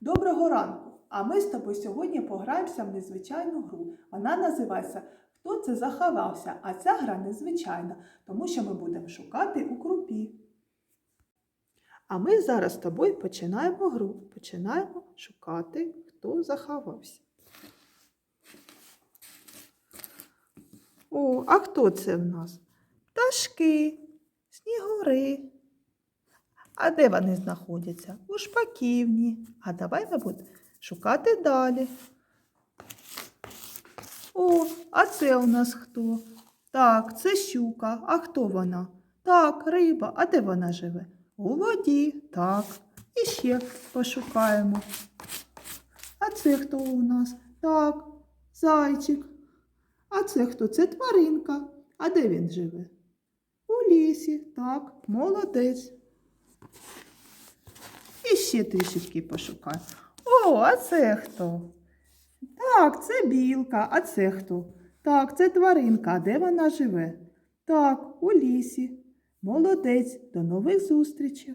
Доброго ранку! А ми з тобою сьогодні пограємося в незвичайну гру. Вона називається Хто це заховався? А ця гра незвичайна, тому що ми будемо шукати у крупі. А ми зараз з тобою починаємо гру. Починаємо шукати, хто заховався. О, а хто це в нас? Пташки, снігури. А де вони знаходяться? У шпаківні. А давай будемо шукати далі. О, а це у нас хто? Так, це щука. А хто вона? Так, риба. А де вона живе? У воді. Так. І ще пошукаємо. А це хто у нас? Так, зайчик. А це хто? Це тваринка. А де він живе? У лісі. Так, молодець. Ще трішечки пошукаю. О, а це хто? Так, це білка. А це хто? Так, це тваринка. Де вона живе? Так, у лісі. Молодець. До нових зустрічей.